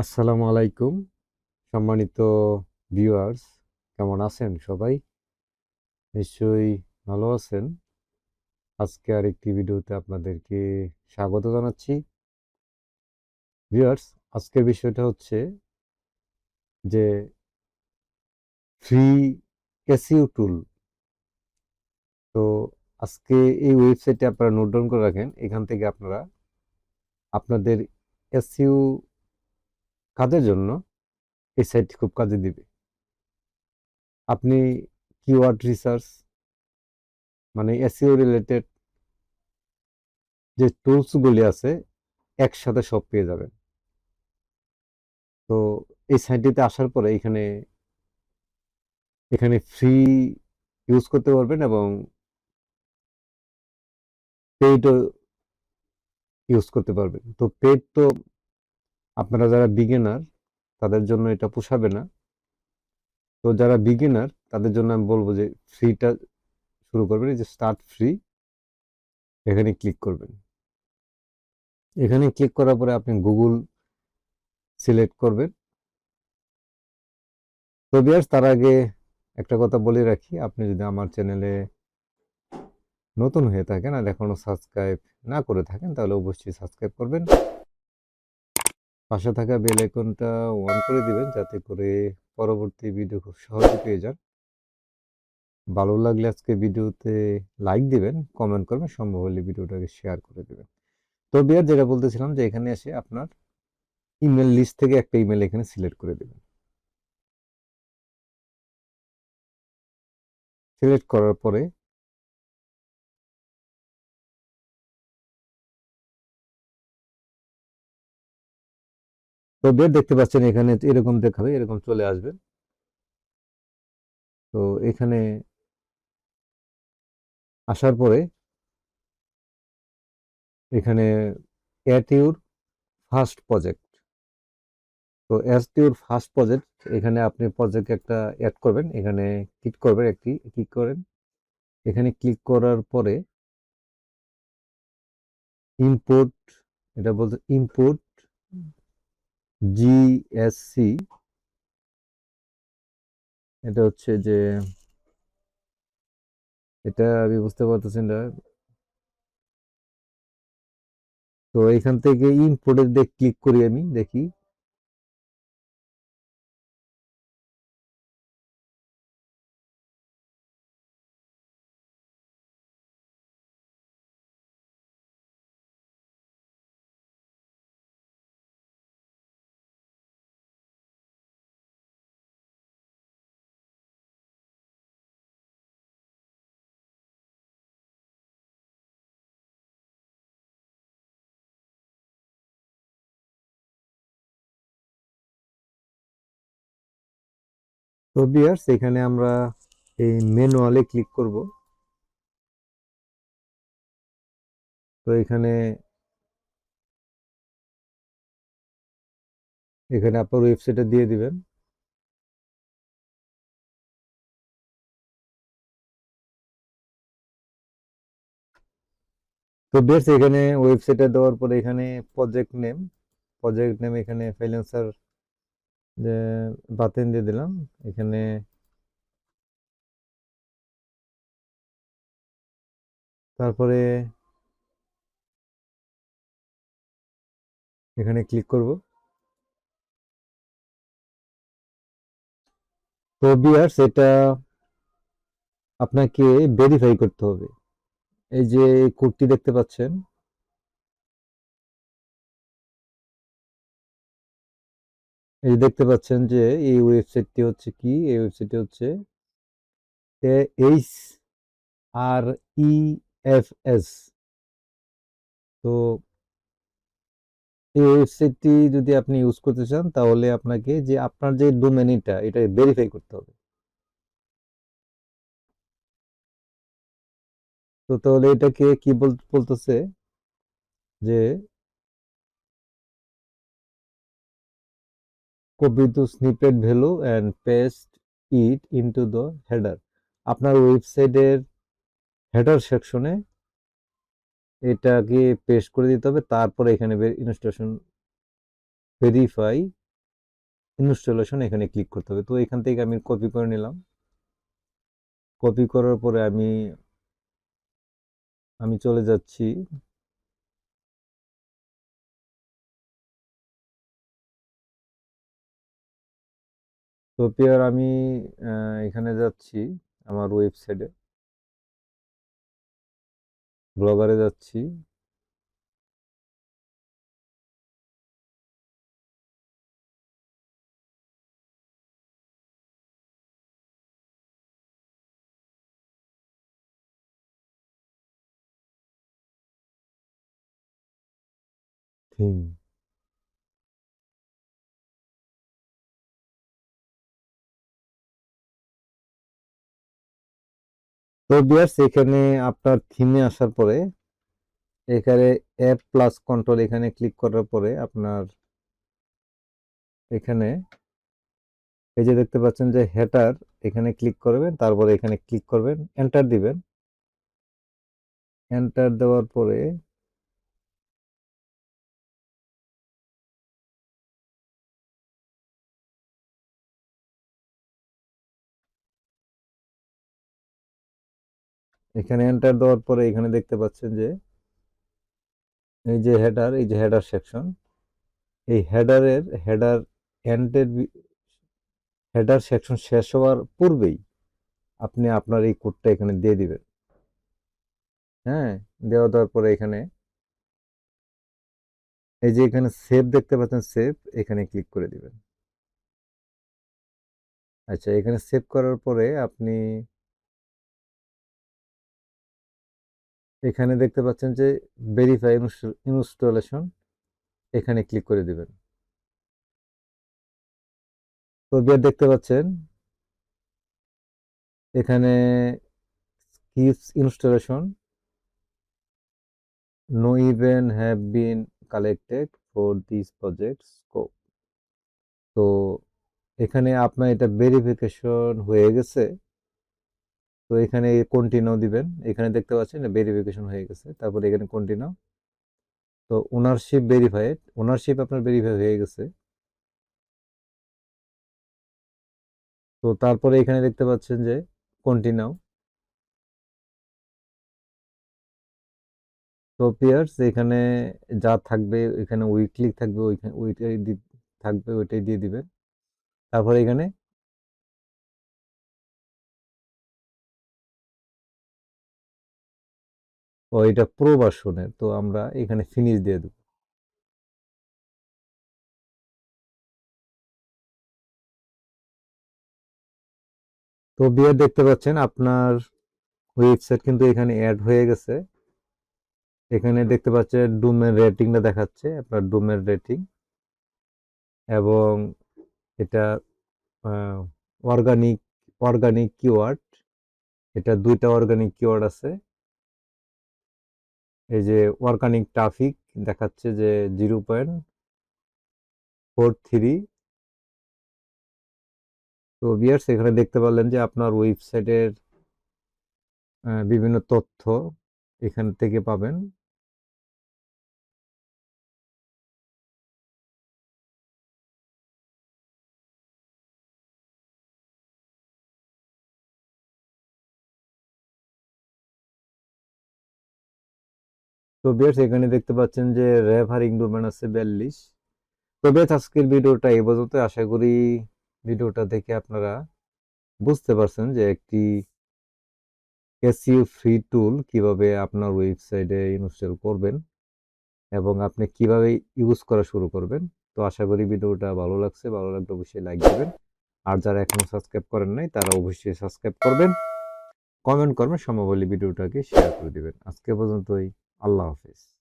আসসালামু আলাইকুম, সম্মানিত ভিউয়ার্স কেমন আছেন সবাই? নিশ্চয়ই ভালো আছেন। আজকে আর একটি ভিডিওতে আপনাদেরকে স্বাগত জানাচ্ছি। ভিউয়ার্স আজকের বিষয়টা হচ্ছে যে ফ্রি এসইও টুল তো আজকে এই ওয়েবসাইটে আপনারা নোট ডাউন করে রাখেন, এখান থেকে আপনারা আপনাদের এসইও কাজের জন্য এই সাইটটি খুব কাজে দিবে। আপনি কিওয়ার্ড রিসার্চ মানে এসইও রিলেটেড যে টুলসগুলি আছে, একসাথে সব পেয়ে যাবেন। তো এই সাইটটিতে আসার পরে এখানে এখানে ফ্রি ইউজ করতে পারবেন এবং পেইডও ইউজ করতে পারবেন। তো পেইড তো আপনারা যারা বিগিনার তাদের জন্য এটা পোষাবে না। তো যারা বিগিনার তাদের জন্য আমি বলব যে ফ্রিটা শুরু করবেন, এই যে স্টার্ট ফ্রি এখানে ক্লিক করবেন। এখানে ক্লিক করার পরে আপনি গুগল সিলেক্ট করবেন। তো বিয়ার্স, তার আগে একটা কথা বলে রাখি, আপনি যদি আমার চ্যানেলে নতুন হয়ে থাকেন আর এখনও সাবস্ক্রাইব না করে থাকেন, তাহলে অবশ্যই সাবস্ক্রাইব করবেন। পাশে থাকা বেল আইকনটা অন করে দিবেন যাতে করে পরবর্তী ভিডিও খুব সহজে পেয়ে যান। ভালো লাগলে আজকে ভিডিওতে লাইক দিবেন, কমেন্ট করবেন, সম্ভব হলে ভিডিওটাকে শেয়ার করে দেবেন। তো বিয়ার যেটা বলতেছিলাম যে এখানে এসে আপনার ইমেল লিস্ট থেকে একটা ইমেল এখানে সিলেক্ট করে দেবেন। সিলেক্ট করার পরে তো বেড দেখতে পাচ্ছেন এখানে এরকম দেখাবে, এরকম চলে আসবে। তো এখানে আসার পরে এখানে অ্যাট ইউর ফার্স্ট প্রজেক্ট। তো অ্যাট ইউর ফার্স্ট প্রজেক্ট, এখানে আপনি প্রজেক্ট একটা অ্যাড করবেন, এখানে ক্লিক করবেন একটি, ক্লিক করেন। এখানে ক্লিক করার পরে ইম্পোর্ট, এটা বলতে ইম্পোর্ট জিএসসি এটা হচ্ছে যে, এটা আমি বুঝতে পারতেছি না। তো এখান থেকে ইম্পোর্টের দিকে ক্লিক করি আমি, দেখি। তো বিয়ার্স এখানে আমরা এই ম্যানুয়ালে ক্লিক করব। তো, এখানে এখানে আপনার ওয়েবসাইটে দিয়ে দিবেন। তো বেশ এখানে ওয়েবসাইটে দেওয়ার পরে এখানে প্রজেক্ট নেম প্রজেক্ট নেম এখানে ফ্রিল্যান্সার যে বাতিন দিয়ে দিলাম। এখানে তারপরে এখানে ক্লিক করব। তো বিয়ার্স এটা আপনাকে ভেরিফাই করতে হবে। এই যে কোডটি দেখতে পাচ্ছেন এই দেখতে পাচ্ছেন যে এই ওয়েবসাইটটি হচ্ছে কি? এই ওয়েবসাইটটি হচ্ছে H R E F S. তো এই ওয়েবসাইটটি যদি আপনি ইউজ করতে চান, তাহলে আপনাকে যে আপনার যে ডোমেনিটা এটা ভেরিফাই করতে হবে। তো তাহলে এটাকে কি বলতেছে? যে copy the snippet value and paste it into the header. আপনার ওয়েবসাইটের হেডার সেকশনে এটাকে পেস্ট করে দিতে হবে, তারপরে এখানে ইনস্টলেশন ভেরিফাই ইনস্টলেশন এখানে ক্লিক করতে হবে। তো এখান থেকে আমি কপি করে নিলাম। কপি করার পরে আমি আমি চলে যাচ্ছি। তো পেয়ার আমি এখানে যাচ্ছি আমার ওয়েবসাইটে। ব্লগারে যাচ্ছি। থিম। তো বিয়ার্স এখানে আপনার থিমে আসার পরে, এখানে অ্যাপ প্লাস কন্ট্রোল এখানে ক্লিক করার পরে আপনার এখানে, এই যে দেখতে পাচ্ছেন যে হেটার এখানে ক্লিক করবেন, তারপরে এখানে ক্লিক করবেন এন্টার দিবেন। এন্টার দেওয়ার পরে এখানে এন্টার দেওয়ার পরে এখানে দেখতে পাচ্ছেন যে এই যে হেডার এই যে হেডার সেকশন এই হেডারের হেডার এন্ডের হেডার সেকশন শেষ হওয়ার পূর্বেই আপনি আপনার এই কোডটা এখানে দিয়ে দিবেন। হ্যাঁ দেওয়া দেওয়ার পরে এখানে এই যে এখানে সেভ দেখতে পাচ্ছেন সেভ এখানে ক্লিক করে দিবেন। আচ্ছা এখানে সেভ করার পরে আপনি এখানে দেখতে পাচ্ছেন যে ভেরিফাই ইনস্টলেশন এখানে ক্লিক করে দিবেন। তো দেখতে পাচ্ছেন, এখানে keeps installation no even have been collected for this project scope তো এখানে আপনার এটা ভেরিফিকেশন হয়ে গেছে। তো এখানে কন্টিনিউ দিবেন। এখানে দেখতে পাচ্ছেন ভেরিফিকেশন হয়ে গেছে। তারপরে এখানে কন্টিনিউ তো ওনারশিপ ভেরিফাইড ওনারশিপ আপনার ভেরিফাই হয়ে গেছে। তো তারপরে এখানে দেখতে পাচ্ছেন যে কন্টিনিউ তো পিয়ার্স এখানে যা থাকবে, এখানে উইকলি থাকবে, ওইখানে, ওইটাই থাকবে, ওইটাই দিয়ে দিবেন। তারপরে এখানে ও এটা প্রো তো আমরা এখানে ফিনিশ দিয়ে দেব। তো বিয়ার দেখতে পাচ্ছেন আপনার ওয়েবসাইট কিন্তু এখানে অ্যাড হয়ে গেছে। এখানে দেখতে পাচ্ছেন ডুমের রেটিংটা দেখাচ্ছে, আপনার ডুমের রেটিং এবং এটা অর্গানিক অর্গানিক কিওয়ার্ড এটা দুইটা অর্গানিক কিওয়ার্ড আছে। এই যে অর্গানিক ট্রাফিক দেখাচ্ছে যে জিরো পয়েন্ট ফোর থ্রি তো বিয়ার্স এখানে দেখতে পারলেন যে আপনার ওয়েবসাইটের বিভিন্ন তথ্য এখান থেকে পাবেন। তো বেশ, এখানে দেখতে পাচ্ছেন যে রেফারিং ডোমেন আছে বিয়াল্লিশ। তো বেশ, আজকের ভিডিওটা এই পর্যন্ত আশা করি ভিডিওটা দেখে আপনারা বুঝতে পারছেন যে একটি এসইউ ফ্রি টুল কীভাবে আপনার ওয়েবসাইটে ইনস্টল করবেন এবং আপনি কীভাবে ইউজ করা শুরু করবেন। তো আশা করি ভিডিওটা ভালো লাগছে। ভালো লাগলে অবশ্যই লাইক দেবেন। আর যারা এখনও সাবস্ক্রাইব করেন নাই, তারা অবশ্যই সাবস্ক্রাইব করবেন। কমেন্ট করবেন সম্ভব হলে ভিডিওটাকে শেয়ার করে দিবেন। আজকে পর্যন্তই। আল্লাহ হাফিজ।